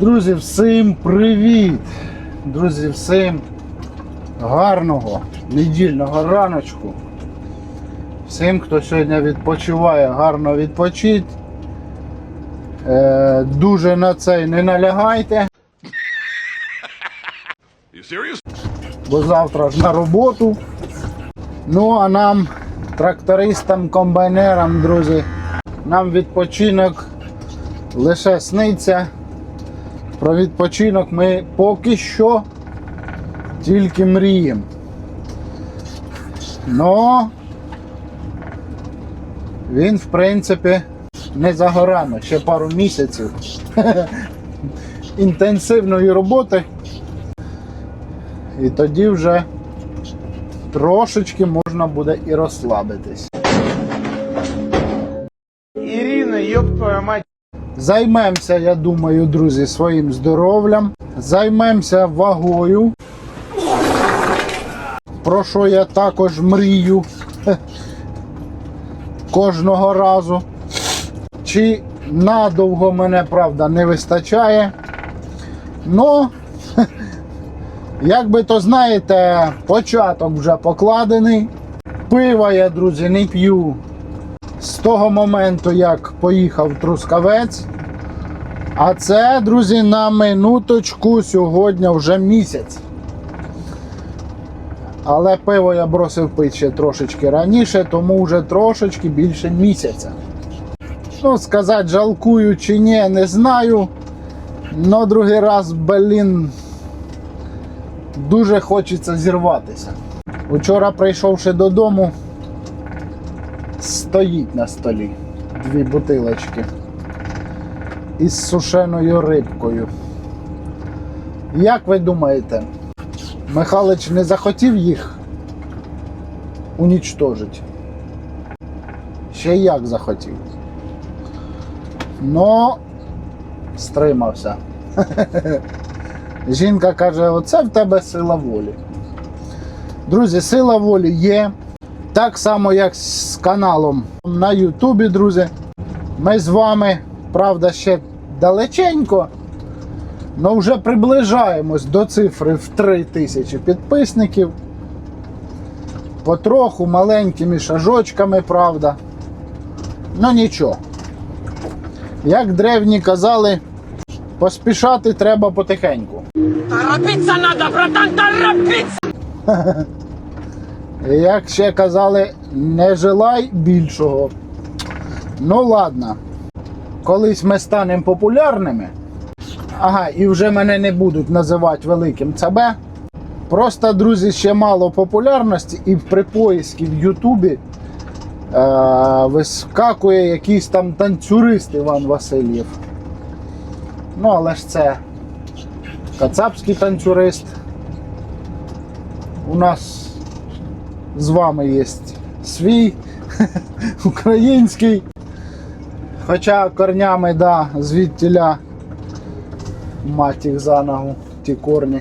Друзі, всім привіт! Друзі, всім гарного недільного раночку. Всім, хто сьогодні відпочиває, гарно відпочить. Е, дуже на цей не налягайте, бо завтра ж на роботу. Ну а нам, трактористам, комбайнерам, друзі, нам відпочинок лише сниться. Про відпочинок ми поки що тільки мріємо. Но він, в принципі, не за горами, ще пару місяців інтенсивної роботи. І тоді вже трошечки можна буде і розслабитись. Ирина, ёб твою мать. Займемося, я думаю, друзі, своїм здоров'ям. Займемося вагою. Про що я також мрію кожного разу. Чи надовго мене, правда, не вистачає. Ну, як би то знаєте, початок вже покладений. Пива я, друзі, не п'ю з того моменту, як поїхав Трускавець. А це, друзі, на минуточку сьогодні вже місяць. Але пиво я бросив пити ще трошечки раніше, тому вже трошечки більше місяця. Ну, сказати, жалкую чи ні, не знаю. Но другий раз, блін, дуже хочеться зірватися. Учора, прийшовши додому, стоїть на столі дві бутилочки із сушеною рибкою. Як ви думаєте, Михалич не захотів їх унічтожити? Ще як захотів. Но стримався. Жінка каже: оце в тебе сила волі. Друзі, сила волі є. Так само, як з каналом на Ютубі, друзі. Ми з вами, правда, ще далеченько, але вже приближаємось до цифри в 3 тисячі підписників. Потроху маленькими шажочками, правда. Ну нічого. Як древні казали, поспішати треба потихеньку. Торопиться надо, братан, торопиться! Як ще казали, не желай більшого. Ну ладно. Колись ми станемо популярними. Ага, і вже мене не будуть називати великим ЦБ. Просто, друзі, ще мало популярності, і при поїзді в Ютубі е- вискакує якийсь там танцюрист Іван Васильєв. Ну, але ж це кацапський танцюрист. У нас з вами є свій український. Хоча корнями, да, звідтіля мать їх за ногу, ті корні.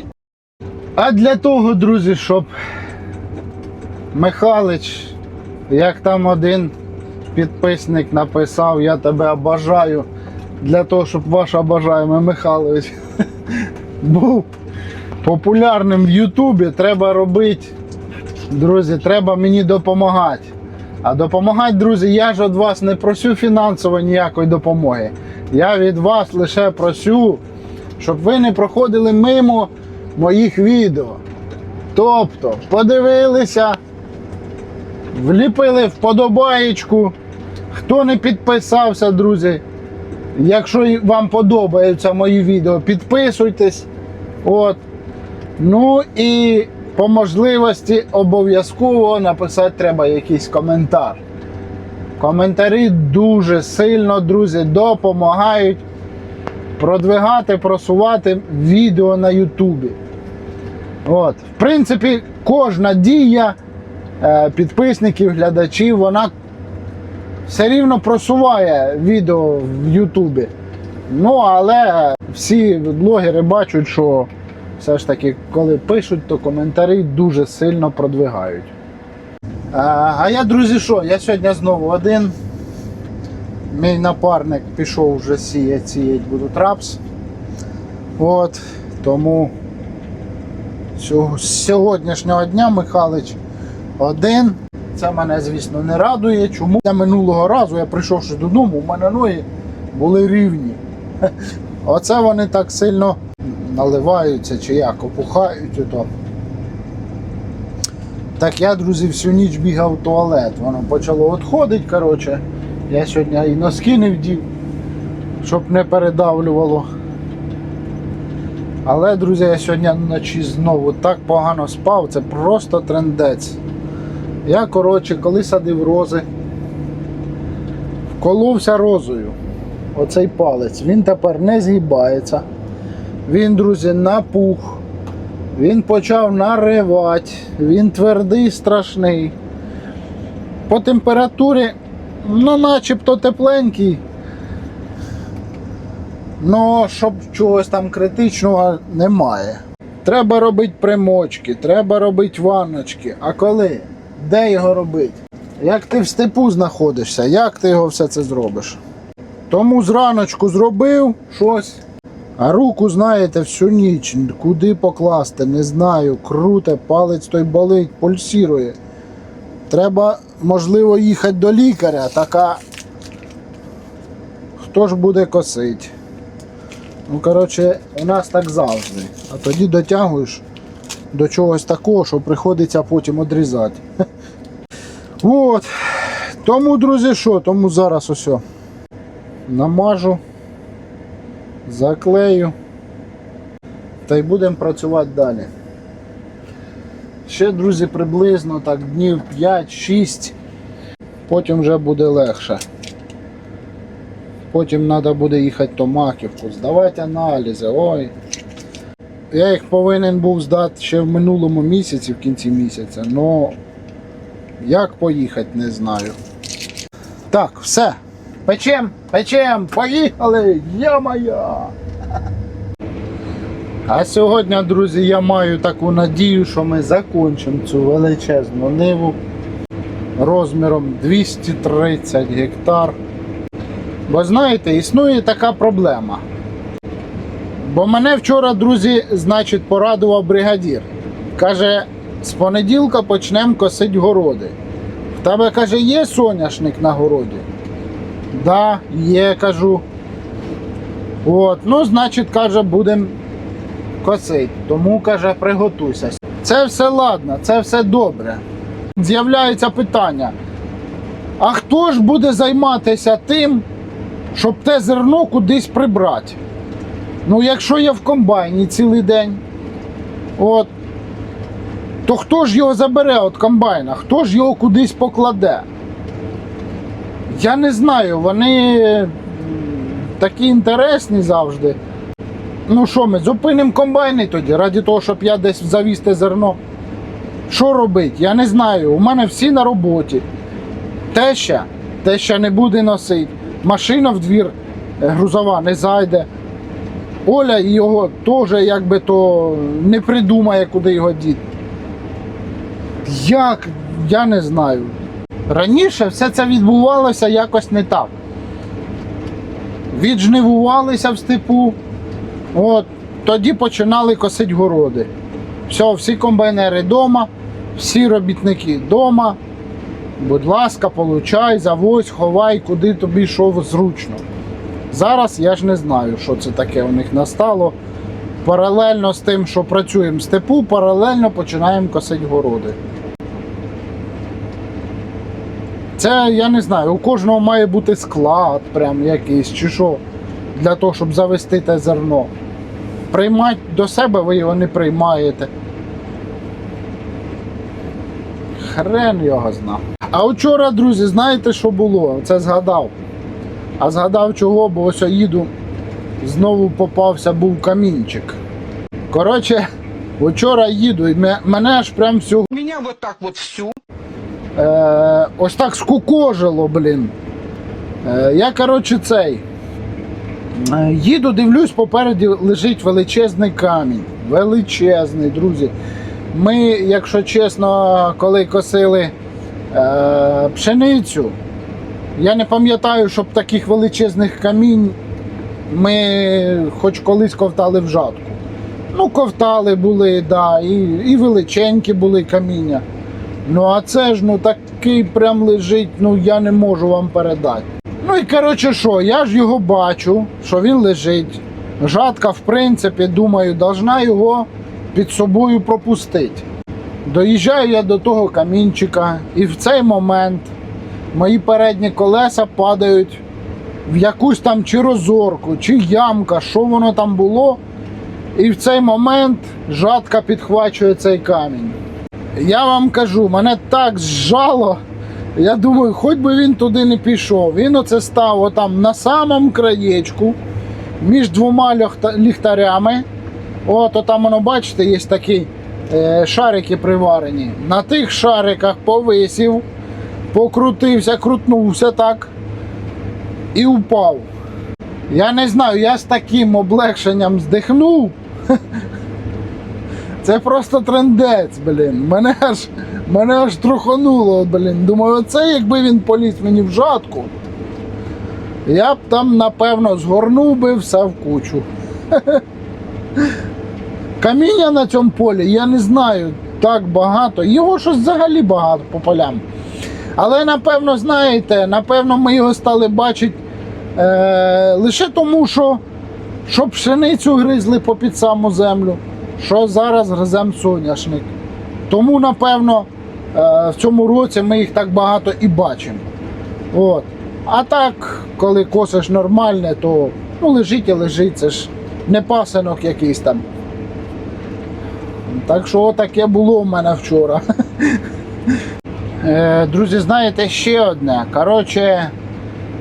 А для того, друзі, щоб Михалич, як там один підписник написав, я тебе обажаю, для того, щоб ваш обажаємий Михайлович був популярним в Ютубі, треба робити Друзі, треба мені допомагати. А допомагати, друзі, я ж від вас не просю фінансово ніякої допомоги. Я від вас лише просю, щоб ви не проходили мимо моїх відео. Тобто, подивилися, вліпили вподобаєчку. Хто не підписався, друзі, якщо вам подобаються мої відео, підписуйтесь. От. Ну і по можливості обов'язково написати треба якийсь коментар. Коментарі дуже сильно, друзі, допомагають продвигати, просувати відео на Ютубі. От. В принципі, кожна дія е, підписників, глядачів, вона все рівно просуває відео в Ютубі. Ну, але всі блогери бачать, що все ж таки, коли пишуть, то коментарі дуже сильно продвигають. А, а я, друзі, що? Я сьогодні знову один. Мій напарник пішов вже сіяти, сіять буду трапс. От, тому з сьогоднішнього дня Михалич один. Це мене, звісно, не радує. Чому? Я минулого разу, я прийшовши додому, у мене ноги були рівні. Оце вони так сильно наливаються чи як, опухають. Ото. Так я, друзі, всю ніч бігав в туалет. Воно почало відходити. Коротше. Я сьогодні і носки не вдів, щоб не передавлювало. Але, друзі, я сьогодні вночі знову так погано спав, це просто трендець. Я, коротше, коли садив рози, вколовся розою. Оцей палець. Він тепер не згибається. Він, друзі, напух. Він почав наривати. Він твердий, страшний. По температурі, ну, начебто тепленький. Ну, щоб чогось там критичного немає. Треба робити примочки, треба робити ванночки. А коли? Де його робити? Як ти в степу знаходишся, як ти його все це зробиш? Тому зраночку зробив щось, а руку, знаєте, всю ніч. Куди покласти, не знаю. Круте, палець той болить, пульсірує. Треба, можливо, їхати до лікаря, така. Хто ж буде косить? Ну, коротше, у нас так завжди. А тоді дотягуєш до чогось такого, що приходиться потім одрізати. От. Тому, друзі, що? Тому зараз ось. Намажу, заклею. Та й будемо працювати далі. Ще, друзі, приблизно так днів 5-6. Потім вже буде легше. Потім треба буде їхати до Маківку, здавати аналізи. Ой. Я їх повинен був здати ще в минулому місяці, в кінці місяця, але як поїхати, не знаю. Так, все. Печем, печем, поїхали! Я моя! А сьогодні, друзі, я маю таку надію, що ми закінчимо цю величезну ниву розміром 230 гектар. Бо знаєте, існує така проблема. Бо мене вчора, друзі, значить, порадував бригадір. Каже, з понеділка почнемо косити городи. В тебе, каже, є соняшник на городі? Да, є, кажу. От, ну, значить, каже, будемо косити. Тому, каже, приготуйся. Це все ладно, це все добре. З'являється питання. А хто ж буде займатися тим, щоб те зерно кудись прибрати? Ну, якщо я в комбайні цілий день, от, то хто ж його забере від комбайна? Хто ж його кудись покладе? Я не знаю, вони такі інтересні завжди. Ну що ми, зупинимо комбайни тоді, раді того, щоб я десь завізти зерно. Що робити? Я не знаю. У мене всі на роботі. Теща, теща не буде носити. Машина в двір е, грузова не зайде. Оля його теж якби то не придумає, куди його діти. Як? Я не знаю. Раніше все це відбувалося якось не так. Віджнивувалися в степу, от, тоді починали косити городи. Все, всі комбайнери вдома, всі робітники вдома. Будь ласка, получай, завозь, ховай, куди тобі йшов зручно. Зараз я ж не знаю, що це таке у них настало. Паралельно з тим, що працюємо в степу, паралельно починаємо косити городи. Це я не знаю, у кожного має бути склад, прям якийсь чи що, для того, щоб завести те зерно. Приймати до себе ви його не приймаєте. Хрен його зна. А вчора, друзі, знаєте, що було? Це згадав. А згадав чого, бо ось я їду, знову попався, був камінчик. Коротше, вчора їду, і мене аж прям всього Меня вот так вот всю. Е, ось так скукожило, блін. Е, я, коротше, цей. е, Їду, дивлюсь, попереді лежить величезний камінь. Величезний, друзі. Ми, якщо чесно, коли косили е, пшеницю, я не пам'ятаю, щоб таких величезних камінь ми хоч колись ковтали в жатку. Ну, ковтали були, да, і, і величенькі були каміння. Ну, а це ж ну такий прям лежить, ну я не можу вам передати. Ну і коротше, що, я ж його бачу, що він лежить. Жатка, в принципі, думаю, должна його під собою пропустити. Доїжджаю я до того камінчика, і в цей момент мої передні колеса падають в якусь там чи розорку, чи ямка, що воно там було. І в цей момент жатка підхвачує цей камінь. Я вам кажу, мене так зжало. Я думаю, хоч би він туди не пішов. Він оце став отам на самому краєчку між двома ліхтарями. От, отам воно, бачите, є такі е, шарики приварені. На тих шариках повисів, покрутився, крутнувся так і упав. Я не знаю, я з таким облегшенням здихнув. Це просто трендець, блін. Мене аж, мене аж трухануло, блін. Думаю, оце якби він поліз мені в жатку. Я б там, напевно, згорнув би все в кучу. Каміння на цьому полі, я не знаю, так багато. Його щось взагалі багато по полям. Але напевно, знаєте, напевно, ми його стали бачити е, лише тому, що щоб пшеницю гризли попід саму землю, що зараз гризем соняшник. Тому, напевно, е, в цьому році ми їх так багато і бачимо. От. А так, коли косиш нормальне, то ну, лежить і лежить, це ж не пасинок якийсь там. Так що таке було в мене вчора. Е, Друзі, знаєте ще одне. Коротше,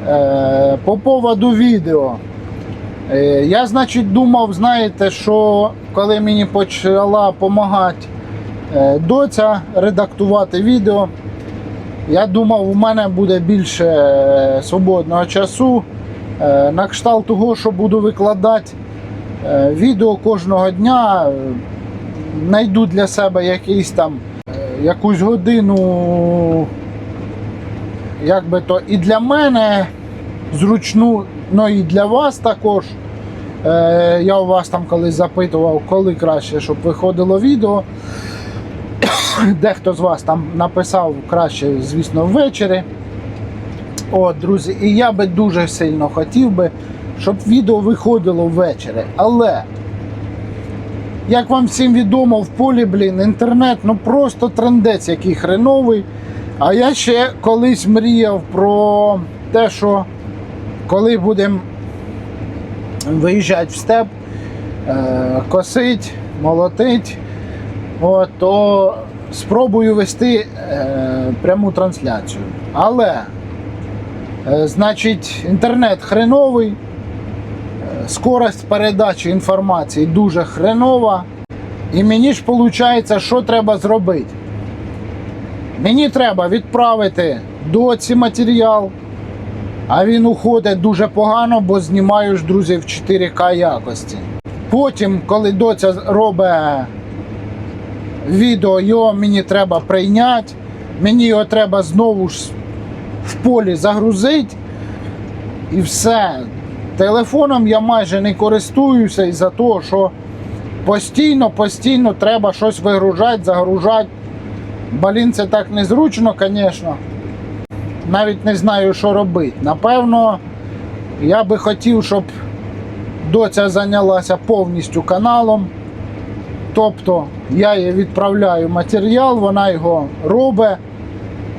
е, по поводу відео. Е, Я, значить, думав, знаєте, що коли мені почала допомагати доця редактувати відео, я думав, у мене буде більше е, свободного часу. е, На кшталт того, що буду викладати е, відео кожного дня. е, Найду для себе якийсь там е, якусь годину, як би то і для мене зручну, ну і для вас також. Е, Я у вас там колись запитував, коли краще, щоб виходило відео. Дехто з вас там написав краще, звісно, ввечері. От, друзі, і я би дуже сильно хотів би, щоб відео виходило ввечері. Але, як вам всім відомо, в полі, блін, інтернет ну просто трендець, який хреновий. А я ще колись мріяв про те, що коли будемо виїжджати в степ, е, косить, молотить, от, то спробую вести е, пряму трансляцію. Але, е, значить, інтернет хреновий, скорость передачі інформації дуже хренова. І мені ж виходить, що треба зробити. Мені треба відправити доці матеріал, а він уходить дуже погано, бо знімаю ж, друзі, в 4К якості. Потім, коли доця робить відео, його мені треба прийняти, мені його треба знову ж в полі загрузити. І все. Телефоном я майже не користуюся із-за того, що постійно, постійно треба щось вигружати, загружати. Блін, це так незручно, звісно. Навіть не знаю, що робити. Напевно, я би хотів, щоб доця зайнялася повністю каналом. Тобто я їй відправляю матеріал, вона його робить,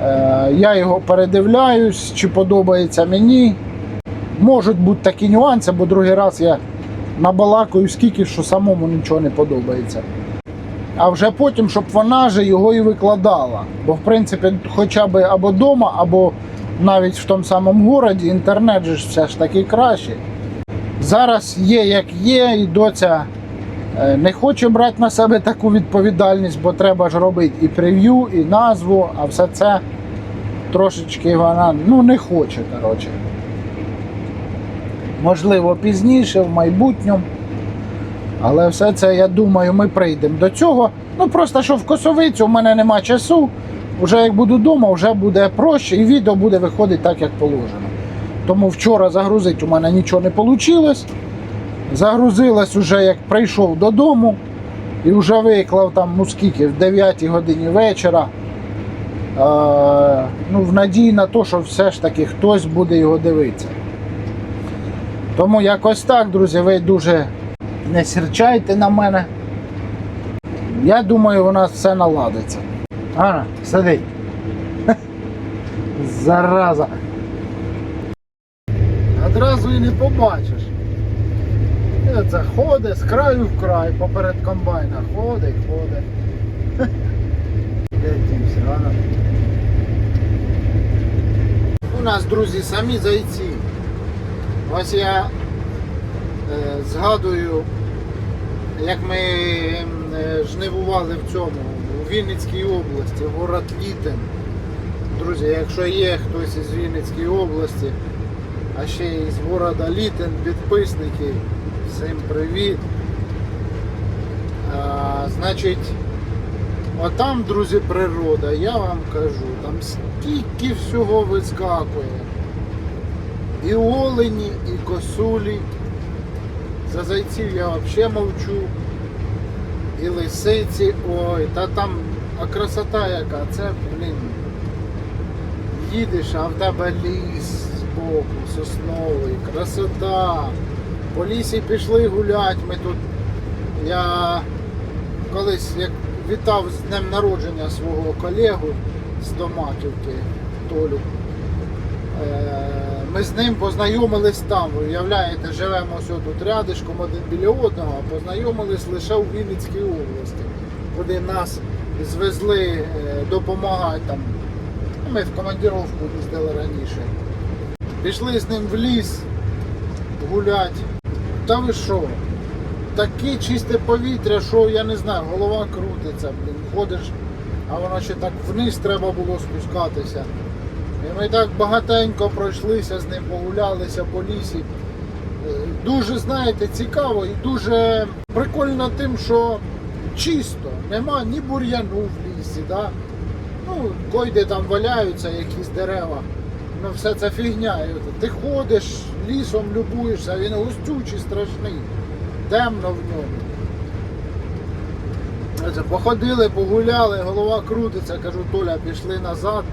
е, я його передивляюсь, чи подобається мені. Можуть бути такі нюанси, бо другий раз я набалакаю скільки, що самому нічого не подобається. А вже потім, щоб вона же його і викладала. Бо в принципі, хоча б або вдома, або навіть в тому самому городі інтернет же все ж таки краще. Зараз є як є, і доця е, не хоче брати на себе таку відповідальність, бо треба ж робити і прев'ю, і назву, а все це трошечки вона ну, не хоче. коротше. Можливо, пізніше, в майбутньому. Але все це, я думаю, ми прийдемо до цього. Ну просто що в косовицю у мене нема часу. Вже як буду вдома, вже буде проще, і відео буде виходити так, як положено. Тому вчора загрузити у мене нічого не вийшло. Загрузилась уже як прийшов додому і вже виклав там, ну скільки, в 9 годині вечора. Е, ну, в надії на те, що все ж таки хтось буде його дивитися. Тому якось так, друзі, ви дуже не сірчайте на мене. Я думаю, у нас все наладиться. Ана, сиди. Зараза. Одразу і не побачиш. Це ходить з краю в край поперед комбайна. Ходить, ходить. Де? У нас, друзі, самі зайці. Ось я згадую, як ми е, жнивували в цьому, у Вінницькій області, город Літин. Друзі, якщо є хтось із Вінницької області, а ще й з города Літин, підписники, всім привіт. А, значить, отам, друзі, природа, я вам кажу, там стільки всього вискакує. І олені, і косулі. За зайців я взагалі мовчу. І лисиці, ой, та там а красота яка, це, блін. Їдеш, а в тебе ліс збоку, сосновий, красота. По лісі пішли гулять. Ми тут. Я колись як вітав з днем народження свого колегу з Домаківки, Толю. Е, Ми з ним познайомились там. Уявляєте, живемо ось тут рядишком один біля одного, а познайомились лише у Вінницькій області, куди нас звезли е, допомагати там. Ну, Ми в командировку їздили раніше. Пішли з ним в ліс гулять. Та ви що? Таке чисте повітря, що я не знаю, голова крутиться, блін, ходиш, а воно ще так вниз треба було спускатися. І ми так багатенько пройшлися з ним, погулялися по лісі. Е, Дуже, знаєте, цікаво і дуже прикольно тим, що чисто, нема ні бур'яну в лісі. Да? Ну, койде там валяються якісь дерева. Ну все це фігня. Ти ходиш лісом, любуєшся, він густючий, страшний, темно в ньому. Походили, погуляли, голова крутиться, кажу, Толя, пішли назад,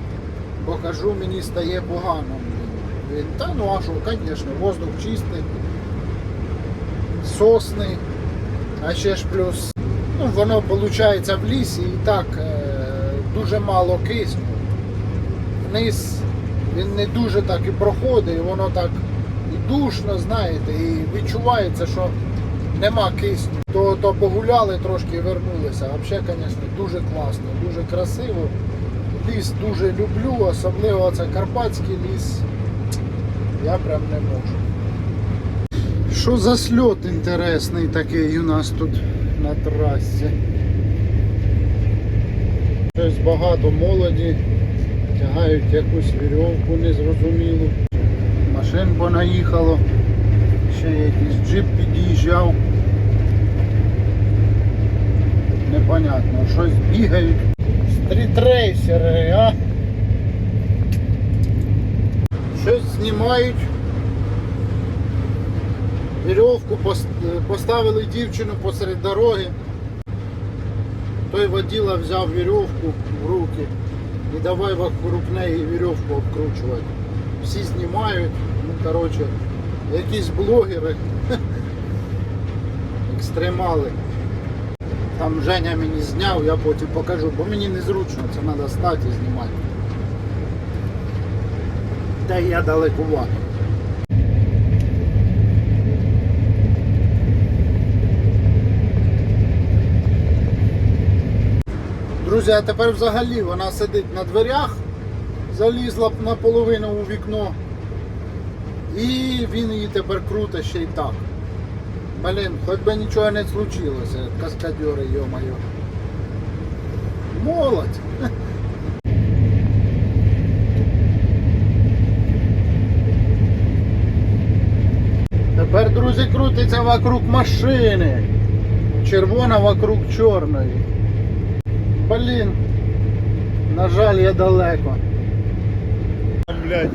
бо кажу, мені стає погано. Він, та ну а що, звісно, воздух чистий, сосни, а ще ж плюс, ну воно виходить в лісі і так е, дуже мало кисню. Вниз він не дуже так і проходить, і воно так і душно, знаєте, і відчувається, що нема кисню. То, то погуляли трошки і вернулися. А взагалі, звісно, дуже класно, дуже красиво. Ліс дуже люблю, особливо це Карпатський ліс. Я прям не можу. Що за сльот інтересний такий у нас тут на трасі? Щось багато молоді, тягають якусь вірьовку незрозумілу. Машин понаїхало, ще якийсь джип під'їжджав. Непонятно, щось бігають. Стрітрейсери, а? Щось знімають. Вірьовку поставили дівчину посеред дороги. Той воділа взяв вірьовку в руки і давай вокруг неї вірьовку обкручувати. Всі знімають, ну коротше, якісь блогери, екстремали. Там Женя мені зняв, я потім покажу, бо мені незручно, це треба стати і знімати. Та я далекувато. Друзі, а тепер взагалі вона сидить на дверях, залізла наполовину у вікно. І він її тепер крутить ще й так. Блін, хоч би нічого не случилося, каскадери, йо-моє. Молодь! Тепер, друзі, крутиться вокруг машини. Червона вокруг чорної. Блін, на жаль, я далеко. блядь,